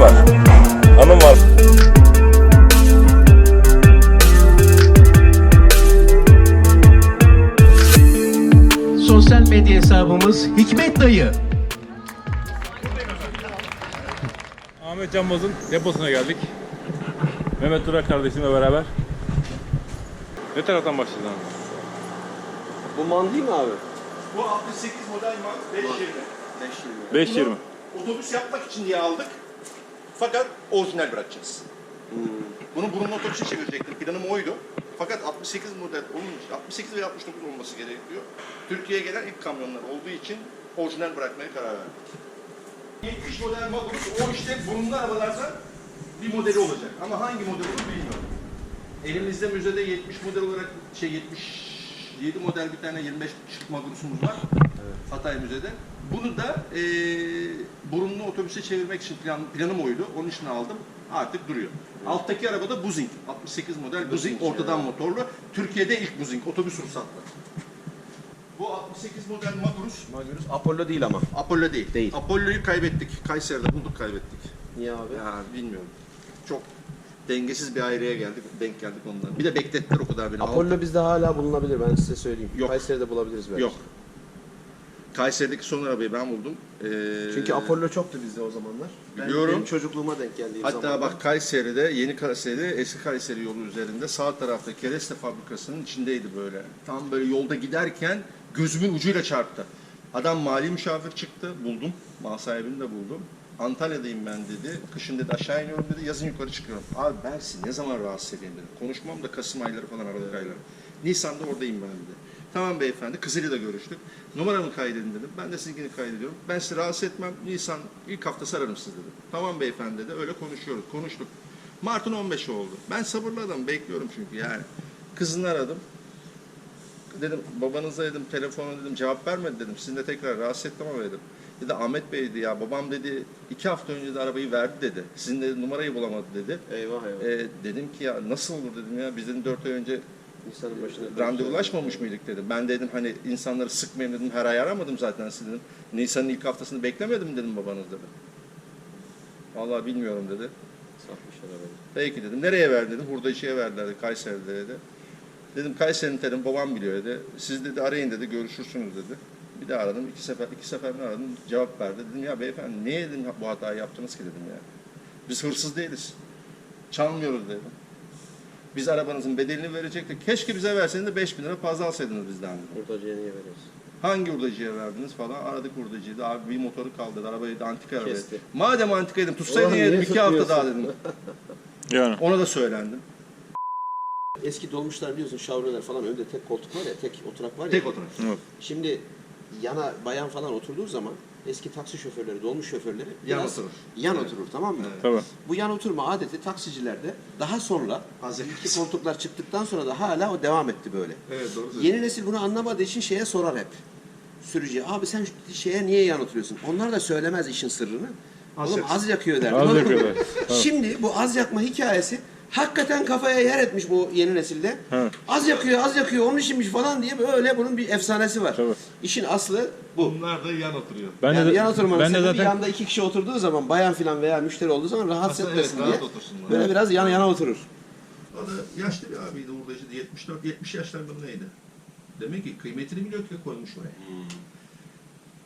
var. Anım var. Sosyal medya hesabımız Hikmet Dayı. Ahmet Canbaz'ın deposuna geldik. Mehmet Durak kardeşimle beraber. Ne taraftan başlayacağız abi? Bu man değil mi abi? Bu 68 model man 520. 5.20. Otobüs yapmak için diye aldık. Fakat orijinal bırakacağız. Bunu burun otobüse çevirecektim. Planım oydu. Fakat 68 model olunca 68 ve 69 olması gerekiyor. Türkiye'ye gelen ilk kamyonlar olduğu için orijinal bırakmaya karar verdik. 70 model Magnus o işte burunlu arabalardan bir modeli olacak. Ama hangi model olur bilmiyorum. Elimizde müzede 70 model olarak şey 77 model bir tane 25 şık Magnus'umuz var. Hatay Müze'de. Bunu da eee burunlu otobüse çevirmek için plan, planım oydu. Onun için aldım. Artık duruyor. Alttaki araba da Buzing. 68 model Buzing. Ortadan motorlu. Türkiye'de ilk Buzing. Otobüs ruhsatlı. Bu 68 model Magnus. Magirus Apollo değil ama. Apollo değil. Değil. Apollo'yu kaybettik. Kayseri'de bulduk kaybettik. Niye abi? Ya bilmiyorum. Çok dengesiz bir aileye geldik. Denk geldik ondan. Bir de beklettiler o kadar beni. Apollo bizde hala bulunabilir ben size söyleyeyim. Yok. Kayseri'de bulabiliriz belki. Yok. Kayseri'deki son arabayı ben buldum. Ee, Çünkü Apollo çoktu bizde o zamanlar. Ben- Biliyorum. Benim çocukluğuma denk geldiği Hatta zaman. bak Kayseri'de, Yeni Kayseri'de eski Kayseri yolu üzerinde sağ tarafta kereste fabrikasının içindeydi böyle. Tam böyle yolda giderken gözümün ucuyla çarptı. Adam mali müşavir çıktı, buldum. Mal sahibini de buldum. Antalya'dayım ben dedi. Kışın dedi aşağı iniyorum dedi, yazın yukarı çıkıyorum. Abi ben sizi ne zaman rahatsız edeyim dedim. Konuşmam da Kasım ayları falan Aralık ayları. Nisan'da oradayım ben dedi. Tamam beyefendi, kızıyla da görüştük. Numaramı kaydedin dedim. Ben de sizinkini kaydediyorum. Ben sizi rahatsız etmem. Nisan ilk hafta ararım sizi dedim. Tamam beyefendi dedi. Öyle konuşuyoruz. Konuştuk. Mart'ın 15'i oldu. Ben sabırlı adamım. Bekliyorum çünkü yani. Kızını aradım. Dedim babanıza dedim telefona dedim cevap vermedi dedim. Sizinle tekrar rahatsız ettim ama dedim. Dedi Ahmet Bey dedi ya babam dedi iki hafta önce de arabayı verdi dedi. Sizin de numarayı bulamadı dedi. Eyvah eyvah. Ee, dedim ki ya nasıl olur dedim ya biz dedim 4 ay önce İnsanın başına. randevulaşmamış mıydık dedim. Ben dedim hani insanları sıkmayayım dedim. Her ay aramadım zaten sizi dedim. Nisan'ın ilk haftasını beklemedim dedim babanız dedi. Vallahi bilmiyorum dedi. Satmış arabayı. Peki dedim. Nereye verdi dedim. Hurdacıya verdiler dedi. Kayseri'de dedi. Dedim Kayseri'nin dedim babam biliyor dedi. Siz dedi arayın dedi görüşürsünüz dedi. Bir daha aradım. iki sefer iki seferini aradım. Cevap verdi. Dedim ya beyefendi niye dedim bu hatayı yaptınız ki dedim ya. Biz hırsız değiliz. Çalmıyoruz dedim. Biz arabanızın bedelini verecektik. Keşke bize verseniz de 5000 lira fazla alsaydınız bizden. Hurdacıya niye veriyoruz? Hangi hurdacıya verdiniz falan. Aradık hurdacıyı da abi bir motoru kaldırdı. Arabayı da antika arabaya. Kesti. Madem antikaydım tutsaydın Ulan ya dedim niye iki hafta daha dedim. Yani. Ona da söylendim. Eski dolmuşlar biliyorsun şavreler falan önde tek koltuk var ya tek oturak var ya. Tek oturak. Evet. Şimdi yana bayan falan oturduğu zaman eski taksi şoförleri, dolmuş şoförleri Yan biraz oturur. Yan oturur tamam mı? Tabii. Bu yan oturma adeti taksicilerde daha sonra Az iki koltuklar çıktıktan sonra da hala o devam etti böyle. Evet doğru Yeni nesil bunu anlamadığı için şeye sorar hep. Sürücüye abi sen şu şeye niye yan oturuyorsun? Onlar da söylemez işin sırrını. Az Oğlum yaksın. az yakıyor der. Az yakıyorlar. Şimdi bu az yakma hikayesi hakikaten kafaya yer etmiş bu yeni nesilde. Evet. Az yakıyor, az yakıyor, onun içinmiş falan diye böyle bunun bir efsanesi var. Tabii. İşin aslı bu. Bunlar da yan oturuyor. Ben yani de, yan oturmanın ben de zaten yanda iki kişi oturduğu zaman bayan filan veya müşteri olduğu zaman rahatsız Aslında etmesin evet, diye. rahat. Böyle biraz yan yana oturur. O da yaşlı bir abiydi hurdacıydı. 74 70 yaşlarında mı neydi? Demek ki kıymetini biliyor ki koymuş oraya.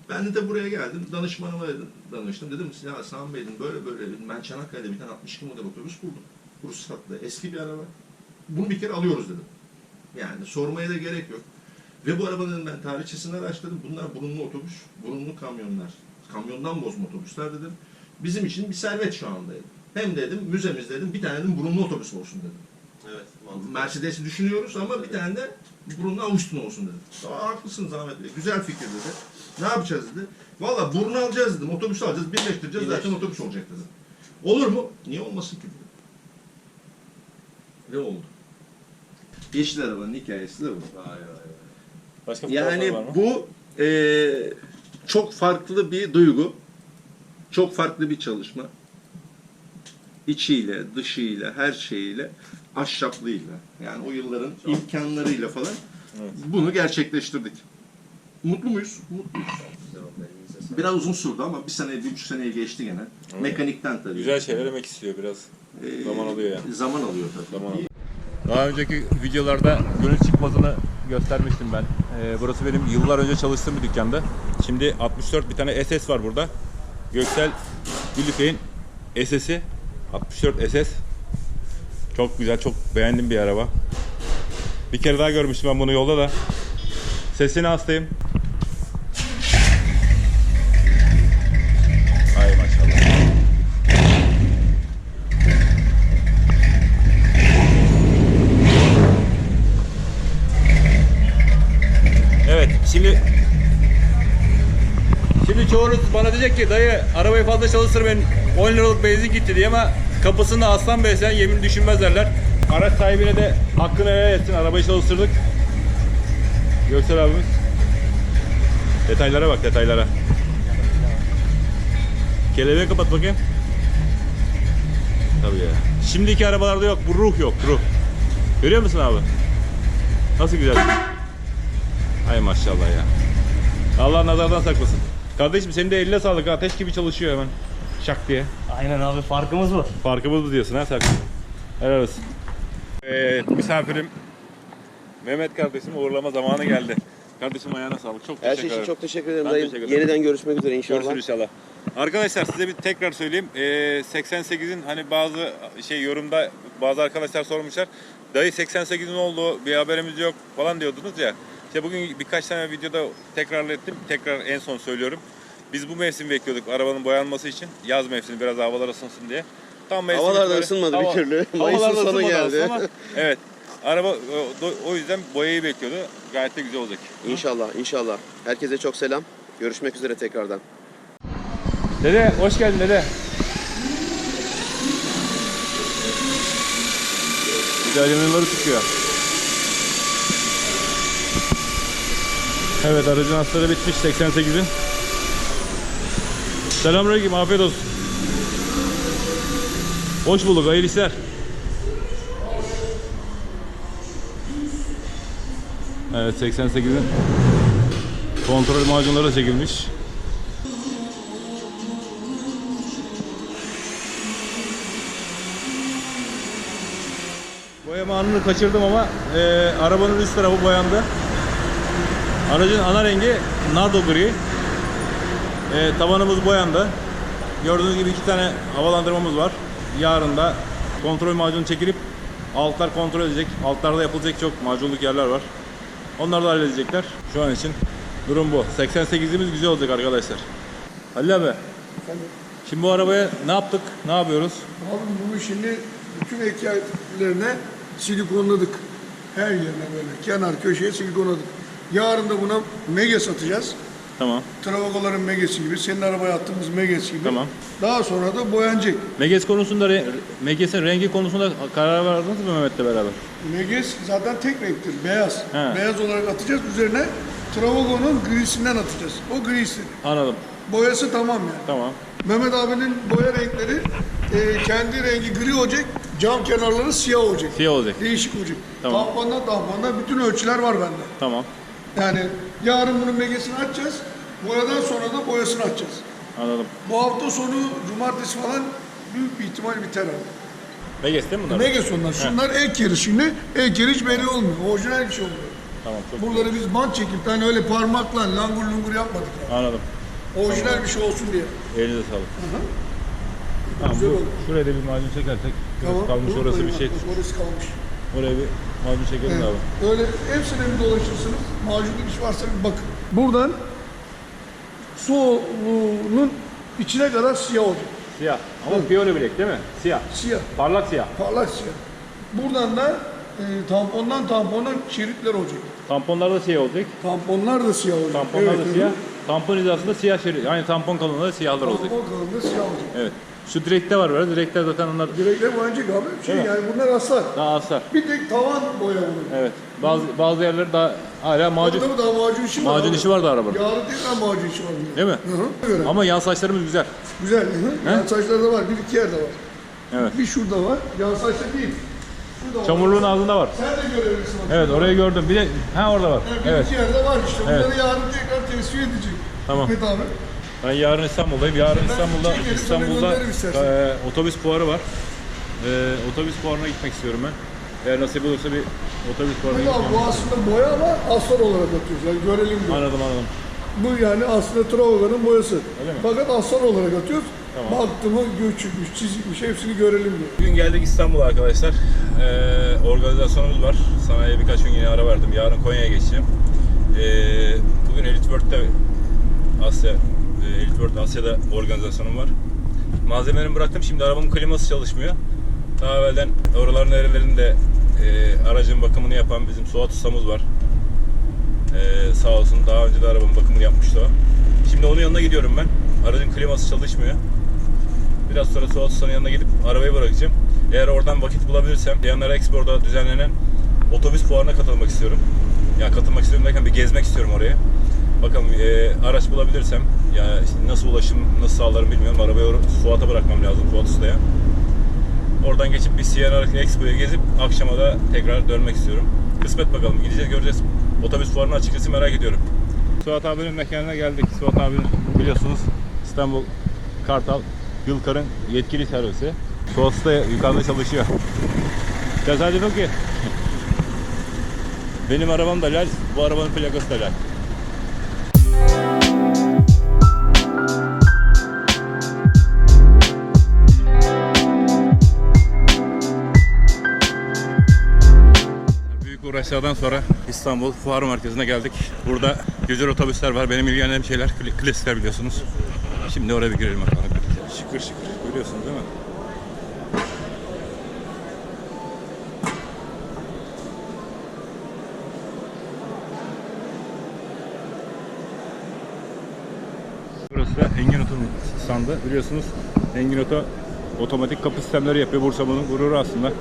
Ben de buraya geldim. Danışmanıma dedim, danıştım. Dedim ya Sami Bey böyle böyle. Ben Çanakkale'de bir tane 62 model otobüs buldum. Ruhsatlı. Eski bir araba. Bunu bir kere alıyoruz dedim. Yani sormaya da gerek yok. Ve bu arabanın ben tarihçesini araştırdım. Bunlar burunlu otobüs, burunlu kamyonlar. Kamyondan bozma otobüsler dedim. Bizim için bir servet şu anda dedim. Hem dedim müzemiz dedim bir tane dedim burunlu otobüs olsun dedim. Evet. Mercedes'i düşünüyoruz ama bir tane de burunlu Austin olsun dedim. Aa, haklısınız Ahmet Bey. Güzel fikir dedi. Ne yapacağız dedi. Valla burnu alacağız dedim. Otobüsü alacağız. Birleştireceğiz. Zaten otobüs olacak dedim. Olur mu? Niye olmasın ki. Ne oldu? Yeşil arabanın hikayesi de bu. başka Yani var mı? bu eee, çok farklı bir duygu. Çok farklı bir çalışma. İçiyle, dışıyla, her şeyiyle, ahşaplığıyla. Yani o yılların imkanlarıyla falan Evet. bunu gerçekleştirdik. Mutlu muyuz? Mutluyuz. Biraz uzun sürdü ama bir sene, bir buçuk seneye geçti gene. Mekanikten tabii. Güzel şeyler demek istiyor biraz. Ee, zaman alıyor yani. Zaman alıyor tabii. Zaman alıyor. Daha önceki videolarda gönül çıkmazını göstermiştim ben. Ee, burası benim yıllar önce çalıştığım bir dükkanda. Şimdi 64 bir tane SS var burada. Göksel Gülüpey'in SS'i 64 SS. Çok güzel, çok beğendim bir araba. Bir kere daha görmüştüm ben bunu yolda da. Sesini hastayım. Ay maşallah. Evet şimdi Şimdi çoğunuz bana diyecek ki dayı arabayı fazla çalıştırmayın 10 liralık benzin gitti diye ama kapısında aslan besleyen yemin düşünmez derler. Araç sahibine de hakkını helal etsin arabayı çalıştırdık. Göksel abimiz. Detaylara bak detaylara. Kelebeği kapat bakayım. Tabii ya. Şimdiki arabalarda yok bu ruh yok ruh. Görüyor musun abi? Nasıl güzel. Ay maşallah ya. Allah nazardan saklasın. Kardeşim senin de eline sağlık ha. Ateş gibi çalışıyor hemen. Şak diye. Aynen abi farkımız bu. Farkımız bu diyorsun ha sen. Helal olsun. Evet misafirim Mehmet kardeşim uğurlama zamanı geldi. Kardeşim ayağına sağlık. Çok Her teşekkür şey için ederim. çok teşekkür ederim Ben dayım. teşekkür ederim. Yeniden görüşmek üzere inşallah. Görüşürüz inşallah. Arkadaşlar size bir tekrar söyleyeyim. Ee, 88'in hani bazı şey yorumda bazı arkadaşlar sormuşlar. Dayı 88'in oldu bir haberimiz yok falan diyordunuz ya. İşte bugün birkaç tane videoda tekrar ettim. Tekrar en son söylüyorum. Biz bu mevsim bekliyorduk arabanın boyanması için. Yaz mevsimi biraz havalar ısınsın diye. Tam mevsim Havalar da ısınmadı bir Hava- türlü. havalar Mayıs'ın da sonu ısınmadı geldi. aslında ama evet. Araba o, o yüzden boyayı bekliyordu. Gayet de güzel olacak. İnşallah inşallah. Herkese çok selam. Görüşmek üzere tekrardan. Dede hoş geldin dede. Güzel yanıları çıkıyor. Evet aracın hasarı bitmiş 88'in. Selamünaleyküm afiyet olsun. Hoş bulduk hayırlı işler. Evet 88'in kontrol macunları da çekilmiş. Boyama anını kaçırdım ama e, arabanın üst tarafı boyandı. Aracın ana rengi nardo gri. E, tavanımız boyandı. Gördüğünüz gibi iki tane havalandırmamız var. Yarın da kontrol macunu çekilip altlar kontrol edecek. Altlarda yapılacak çok macunluk yerler var. Onları da halledecekler. Şu an için durum bu. 88'imiz güzel olacak arkadaşlar. Halil abi. Şimdi bu arabaya ne yaptık? Ne yapıyoruz? Abi bunu şimdi bütün eklerine silikonladık. Her yerine böyle kenar köşeye silikonladık. Yarın da buna mege satacağız. Tamam. Travagoların megesi gibi, senin arabaya attığımız megesi gibi. Tamam. Daha sonra da boyanacak. Meges konusunda, re- Meges'in rengi konusunda karar verdiniz mi Mehmet'le beraber? Meges zaten tek renktir, beyaz. He. Beyaz olarak atacağız. Üzerine Travago'nun grisinden atacağız. O grisi. Anladım. Boyası tamam yani. Tamam. Mehmet abinin boya renkleri e, kendi rengi gri olacak, cam kenarları siyah olacak. Siyah olacak. Değişik olacak. Tamam. Tampondan tampona bütün ölçüler var bende. Tamam. Yani yarın bunun megesini açacağız. Boyadan sonra da boyasını açacağız. Anladım. Bu hafta sonu cumartesi falan büyük bir ihtimal biter abi. Meges değil mi bunlar? Meges onlar. Şunlar ek yeri şimdi. Ek yeri hiç belli olmuyor. Orijinal bir şey oluyor. Tamam çok Buraları biz bant çekip hani öyle parmakla langur lungur yapmadık. Yani. Anladım. Orijinal bir şey olsun diye. Elinize sağlık. Tamam Güzel bu, oldu. şuraya da bir macun çekersek. Kalmış Dur, orası bir şey. artık, Orası kalmış. Oraya bir macun çekelim Evet. abi. Öyle hepsine bir dolaşırsınız. Macunluk iş varsa bir bakın. Buradan soğuğunun içine kadar siyah olacak. Siyah. Ama piyano bilek değil mi? Siyah. Siyah. Parlak siyah. Parlak siyah. Buradan da e, tampondan tampona şeritler olacak. Tamponlar da siyah olacak. Tamponlar da siyah olacak. Tamponlar Evet, da siyah. Tampon hizasında siyah şerit. Yani tampon kalınlığı siyahlar Tampon olacak. kalınlığı siyah olacak. Evet. Şu direkte var böyle. Direkler zaten onlar Direkler boyanacak abi. Şey Değil mi? yani bunlar aslar. daha aslar. Bir tek tavan boya olur. Evet. Bazı bazı yerleri daha hala macun Burada mı daha macun işi var? macun abi. işi vardı arabanın. Yarın tekrar macun işi var. Değil mi? Hı hı. Ama yan saçlarımız güzel. Güzel. Hı hı. Yan saçlarda var. Bir iki yerde var. Evet. Bir şurada var. Yan saçta değil. Şurada var. Çamurluğun ağzında var. Sen de görebilirsin. bak. Evet orayı gördüm. Bir de ha orada var. Bir Evet. iki yerde var işte. Evet. Bunları yarın tekrar tesviye edecek. Tamam. Hikmet abi. Ben yarın İstanbul'dayım. Yarın İstanbul'da İstanbul'da e, otobüs fuarı var. E, otobüs fuarına gitmek istiyorum ben. Eğer nasip olursa bir otobüs fuarına Ama gitmem. bu aslında boya ama aslan olarak atıyoruz. Yani görelim diye. Anladım anladım. Bu yani aslında Travaga'nın boyası. Öyle mi? Fakat aslan olarak atıyoruz. Tamam. Baktı mı göçükmüş, çizikmiş hepsini görelim diye. Bugün geldik İstanbul'a arkadaşlar. Ee, organizasyonumuz var. Sanayiye birkaç gün yine ara verdim. Yarın Konya'ya geçeceğim. Ee, bugün Elite World'de Asya, e, Elite World Asya'da organizasyonum var. Malzemelerimi bıraktım. Şimdi arabamın kliması çalışmıyor. Daha evvelden oraların nerelerinde e, aracın bakımını yapan bizim Suat ustamız var. Ee, sağ olsun daha önce de arabamın bakımını yapmıştı o. Şimdi onun yanına gidiyorum ben. Aracın kliması çalışmıyor. Biraz sonra Suat Usta'nın yanına gidip arabayı bırakacağım. Eğer oradan vakit bulabilirsem Diyanlar Expo'da düzenlenen otobüs fuarına katılmak istiyorum. Ya katılmak istiyorum derken bir gezmek istiyorum oraya. Bakalım e, araç bulabilirsem ya işte nasıl ulaşım nasıl sağlarım bilmiyorum. Arabayı Suat'a bırakmam lazım Suat Usta'ya. Oradan geçip bir CNR Expo'ya gezip akşama da tekrar dönmek istiyorum. Kısmet bakalım gideceğiz göreceğiz. Otobüs fuarını açıkçası merak ediyorum. Suat abinin mekanına geldik. Suat abinin biliyorsunuz İstanbul Kartal Gülkar'ın yetkili servisi. Suat Usta yukarıda çalışıyor. Tesadüf ki. Benim arabam da lal, bu arabanın plakası da lal. Uğraşlardan sonra İstanbul Fuar Merkezi'ne geldik. Burada güzel otobüsler var. Benim ilgilendiğim şeyler klasikler biliyorsunuz. Şimdi oraya bir girelim bakalım. Şıkır şıkır. Görüyorsunuz değil mi? Burası da Engin Oto'nun standı. Biliyorsunuz Engin Oto otomatik kapı sistemleri yapıyor. Bursa'nın gururu aslında.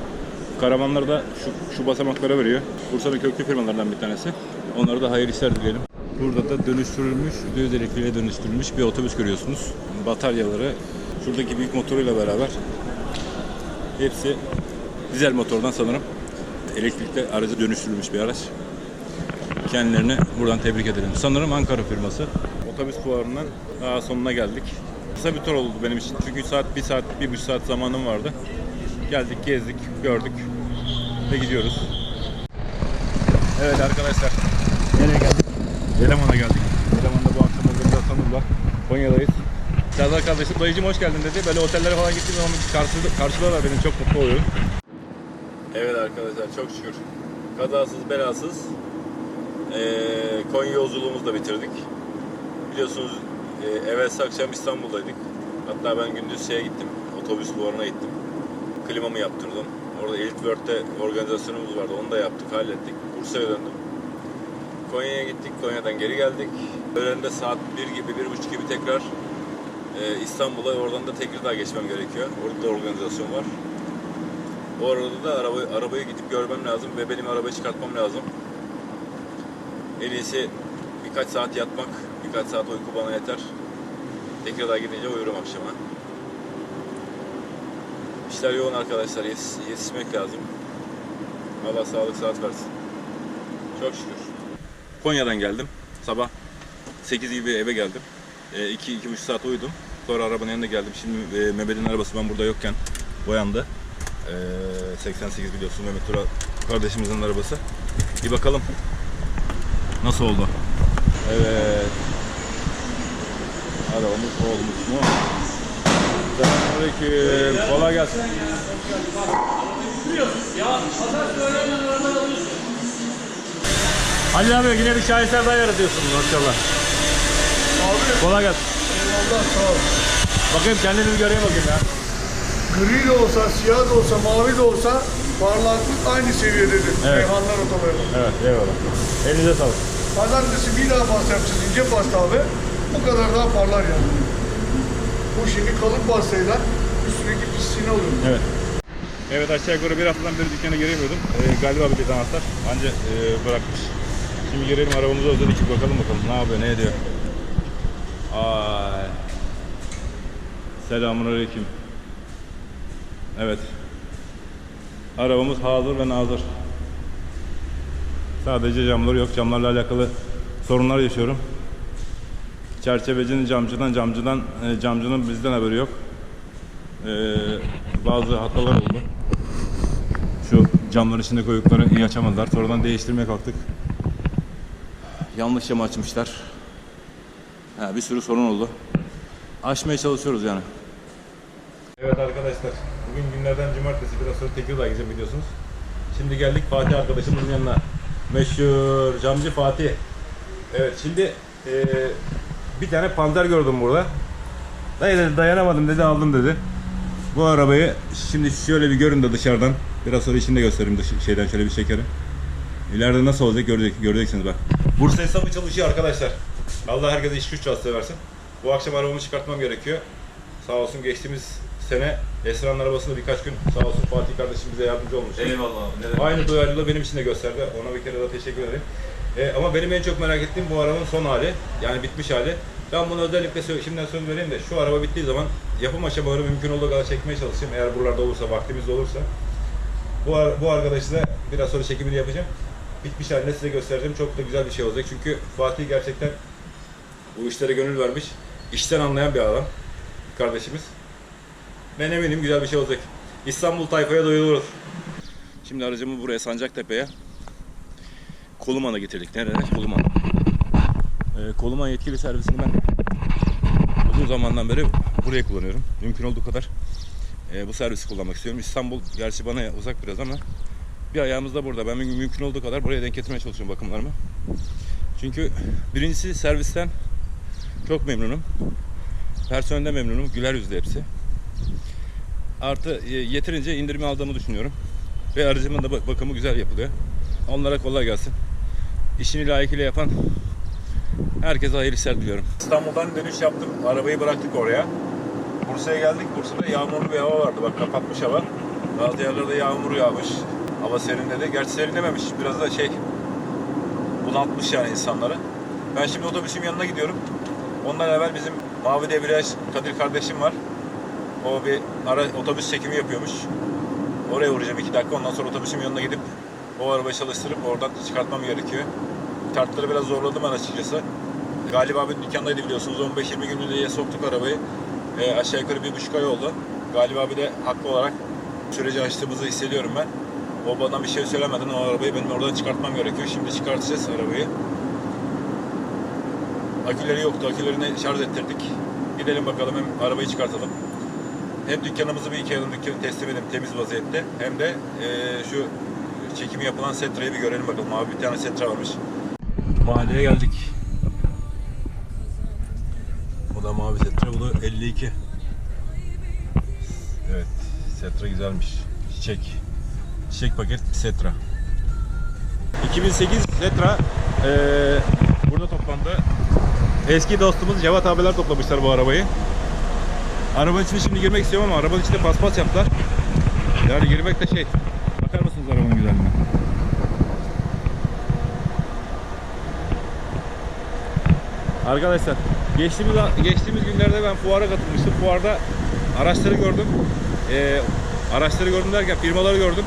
Karavanları da şu, şu basamaklara veriyor. Bursa'nın köklü firmalarından bir tanesi. Onlara da hayırlı işler dileyelim. Burada da dönüştürülmüş, düz elektriğe dönüştürülmüş bir otobüs görüyorsunuz. Bataryaları şuradaki büyük motoruyla beraber hepsi dizel motordan sanırım. Elektrikli aracı dönüştürülmüş bir araç. Kendilerini buradan tebrik edelim. Sanırım Ankara firması. Otobüs fuarının daha sonuna geldik. Kısa bir tur oldu benim için. Çünkü saat, bir saat, bir buçuk saat zamanım vardı. Geldik, gezdik, gördük ve gidiyoruz. Evet arkadaşlar. Nereye geldik? Eleman'a geldik. Eleman'da bu akşam organizasyonumuz var. Konya'dayız. Serdar kardeşim dayıcım hoş geldin dedi. Böyle otellere falan gittiğim zaman karşı, karşılıyorlar beni. Çok mutlu oluyorum. Evet arkadaşlar çok şükür. Kazasız belasız eee Konya yolculuğumuzu da bitirdik. Biliyorsunuz eee evvelsi akşam İstanbul'daydık. Hatta ben gündüz şeye gittim. Otobüs fuarına gittim. Klimamı yaptırdım. Orada Elite World'de organizasyonumuz vardı. Onu da yaptık, hallettik. Bursa'ya döndüm. Konya'ya gittik. Konya'dan geri geldik. Öğlende saat 1 gibi, 1.30 gibi tekrar eee, İstanbul'a oradan da Tekirdağ geçmem gerekiyor. Orada da organizasyon var. O arada da arabayı, arabayı gidip görmem lazım ve benim arabayı çıkartmam lazım. En iyisi birkaç saat yatmak, birkaç saat uyku bana yeter. Tekirdağ gidince uyurum akşama. İşler yoğun arkadaşlar, yetiş- yetişmek lazım. Allah sağlık saat versin. Çok şükür. Konya'dan geldim. Sabah 8 gibi eve geldim. 2-2,5 saat uyudum. Sonra arabanın yanına geldim. Şimdi e, Mehmet'in arabası ben burada yokken boyandı. Ee, 88 biliyorsun Mehmet Tura kardeşimizin arabası. Bir bakalım nasıl oldu. Evet. Arabamız olmuş mu? Selamünaleyküm. Kolay gelsin. Ali abi yine bir şaheser daha yaratıyorsun maşallah. Abi Kolay gelsin. eyvallah sağ ol. Bakayım kendini bir göreyim bakayım ya. Gri de olsa, siyah da olsa, mavi de olsa parlaklık aynı seviyededir. Evet. Reyhanlar otomobil. Evet eyvallah. Elinize sağlık. Pazartesi bir daha pasta yapacağız. ince pasta abi. Bu kadar daha parlar yani. Bu şimdi kalın pastayla üstündeki pisliğini alıyor. Evet. Evet aşağı yukarı bir haftadan beri dükkana giremiyordum. Ee, galiba bir de anahtar. Anca e, bırakmış. Şimdi girelim arabamızı özledik. Bakalım bakalım ne yapıyor, ne ediyor. Ay. Selamun aleyküm. Evet. Arabamız hazır ve nazır. Sadece camları yok. Camlarla alakalı sorunlar yaşıyorum. Çerçevecinin camcıdan, camcıdan e, camcının bizden haberi yok. E, bazı hatalar oldu. Şu camların içinde koydukları iyi açamadılar. Sonradan değiştirmeye kalktık. Yanlış cam açmışlar. Ha, bir sürü sorun oldu. Aşmaya çalışıyoruz yani. Evet arkadaşlar, bugün günlerden cumartesi biraz sonra Tekirdağ gideceğim biliyorsunuz. Şimdi geldik Fatih arkadaşımızın yanına. Meşhur camcı Fatih. Evet şimdi eee, bir tane panter gördüm burada. Dayı dedi dayanamadım dedi aldım dedi. Bu arabayı şimdi şöyle bir görün de dışarıdan. Biraz sonra içinde göstereyim dış- şeyden şöyle bir çekerim. İleride nasıl olacak görecek, göreceksiniz bak. Bursa hesabı çalışıyor arkadaşlar. Allah herkese iş güç rastlığı versin. Bu akşam arabamı çıkartmam gerekiyor. Sağ olsun geçtiğimiz sene Esra'nın arabasında birkaç gün sağ olsun Fatih kardeşim bize yardımcı olmuş. Eyvallah abi. Aynı duyarlılığı benim için de gösterdi. Ona bir kere daha teşekkür ederim. E, ama benim en çok merak ettiğim bu arabanın son hali. Yani bitmiş hali. Ben bunu özellikle şimdiden söz vereyim de şu araba bittiği zaman yapım aşamaları mümkün olduğu kadar çekmeye çalışayım. Eğer buralarda olursa, vaktimiz olursa. Bu, bu arkadaşı da biraz sonra çekimini yapacağım. Bitmiş halini size göstereceğim. Çok da güzel bir şey olacak. Çünkü Fatih gerçekten bu işlere gönül vermiş. İşten anlayan bir adam. Kardeşimiz. Ben eminim güzel bir şey olacak. İstanbul tayfaya doyururuz. Şimdi aracımı buraya Sancaktepe'ye Koluman'a getirdik. Nereye? Koluman. Ee, Koluman yetkili servisini ben uzun zamandan beri buraya kullanıyorum. Mümkün olduğu kadar e, bu servisi kullanmak istiyorum. İstanbul gerçi bana uzak biraz ama bir ayağımız da burada. Ben müm- mümkün olduğu kadar buraya denk getirmeye çalışıyorum bakımlarımı. Çünkü birincisi servisten çok memnunum. Personelden memnunum. Güler yüzlü hepsi. Artı e, yeterince indirimi aldığımı düşünüyorum. Ve aracımın da bak- bakımı güzel yapılıyor. Onlara kolay gelsin. İşini layıkıyla yapan herkese hayırlı işler diliyorum. İstanbul'dan dönüş yaptım. Arabayı bıraktık oraya. Bursa'ya geldik. Bursa'da yağmurlu bir hava vardı. Bak kapatmış hava. Bazı yerlerde yağmur yağmış. Hava serinledi. Gerçi serinlememiş. Biraz da şey bunaltmış yani insanları. Ben şimdi otobüsün yanına gidiyorum. Ondan evvel bizim Mavi Debriyaj Kadir kardeşim var. O bir ara otobüs çekimi yapıyormuş. Oraya uğrayacağım iki dakika. Ondan sonra otobüsün yanına gidip o arabayı çalıştırıp oradan çıkartmam gerekiyor. Şartları biraz zorladım ben açıkçası. Galiba abinin dükkandaydı biliyorsunuz. 15-20 günlüğüne soktuk arabayı. Ee, aşağı yukarı bir buçuk ay oldu. Galiba abi de haklı olarak süreci açtığımızı hissediyorum ben. O bana bir şey söylemeden o arabayı benim oradan çıkartmam gerekiyor. Şimdi çıkartacağız arabayı. Aküleri yoktu. Akülerini şarj ettirdik. Gidelim bakalım hem arabayı çıkartalım. Hem dükkanımızı bir iki yılın dükkanı teslim edelim temiz vaziyette. Hem de eee, şu çekimi yapılan Setra'yı bir görelim bakalım. Abi bir tane Setra varmış. Mahalleye geldik. Bu da mavi Setra. Bu da 52. Evet. Setra güzelmiş. Çiçek. Çiçek paket Setra. 2008 Setra eee, burada toplandı. Eski dostumuz Cevat abiler toplamışlar bu arabayı. Arabanın içine şimdi girmek istiyorum ama arabanın içinde paspas yaptılar. Yani girmek de şey. Bakar mısınız arabanın güzelliğine? Arkadaşlar geçtiğimiz geçtiğimiz günlerde ben fuara katılmıştım. Fuarda araçları gördüm. Ee, araçları gördüm derken firmaları gördüm.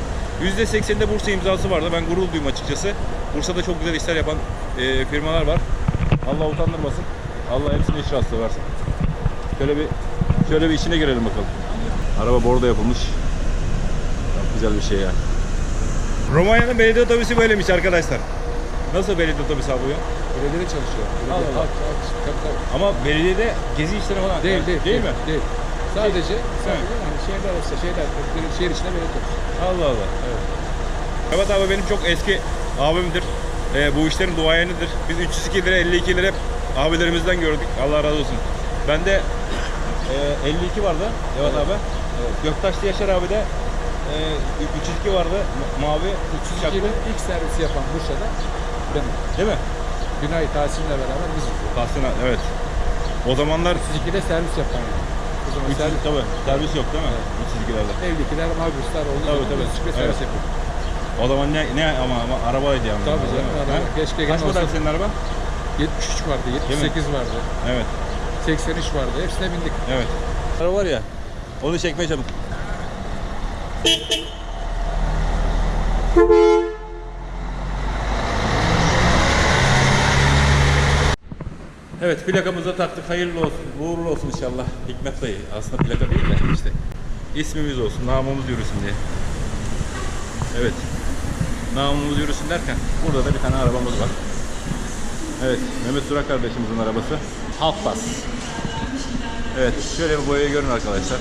%80'inde Bursa imzası vardı. Ben gurur duydum açıkçası. Bursa'da çok güzel işler yapan e, firmalar var. Allah utandırmasın. Allah hepsine iş rastlığı versin. Şöyle bir şöyle bir içine girelim bakalım. Araba bordo yapılmış. Çok güzel bir şey ya. Romanya'nın belediye otobüsü böylemiş arkadaşlar. Nasıl belediye otobüsü abi bu ya? Belediyede çalışıyor. Allah Belediye, Allah. Halk, halk, tabii, tabii. Ama belediyede gezi işleri falan. Değil, değil, Değil mi? Değil. Sadece, sadece hani şehirler arası, şehirler, şehir içinde belediye otobüsü. Allah Allah. Evet. Evet abi benim çok eski abimdir. Ee, bu işlerin duayenidir. Biz 302 lira 52 lira hep abilerimizden gördük. Allah razı olsun. Bende e, 52 vardı. Evet, abi. Göktaşlı Yaşar abi de e, 302 vardı. ma- Mavi. 302'nin ilk servisi yapan Bursa'da benim. Değil mi? Günay Tahsin'le beraber biz. Tahsin evet. O zamanlar 302'de servis yapan yani. O zaman 302 servis, tabii servis yok değil mi? 302'lerde. 52'ler Maguslar oldu. Tabii, tabii. 302'de Evet. servis yapıyor. O zaman ne ne ama, ama arabaydı yani. Tabii canım, araba. Ha? Keşke Kaç model senin araba? 73 vardı, 78 vardı, Evet. 83 vardı. Hepsine bindik. Evet. Araba var ya. Onu çekmeye çabuk. Evet plakamızı da taktık. Hayırlı olsun. Uğurlu olsun inşallah. Hikmet dayı. Aslında plaka değil de işte. ismimiz olsun. Namımız yürüsün diye. Evet. Namımız yürüsün derken burada da bir tane arabamız var. Evet. Mehmet Surak kardeşimizin arabası. Halkbas. Evet. Şöyle bir boyayı görün arkadaşlar.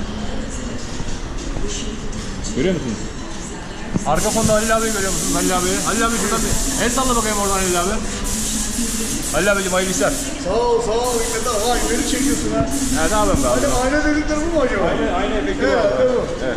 Görüyor musunuz? Arka fonda Halil abi görüyor musunuz? Halil abi. Halil abi şuradan bir el salla bakayım oradan Halil abi. Halil abicim hayırlı işler. Sağ ol sağ ol Hikmet abi. Vay beni çekiyorsun ha. Ha, ne yapayım be abi? Ayna dedikleri bu mu acaba? Aynı, aynı efekti Evet, var. evet. Evet.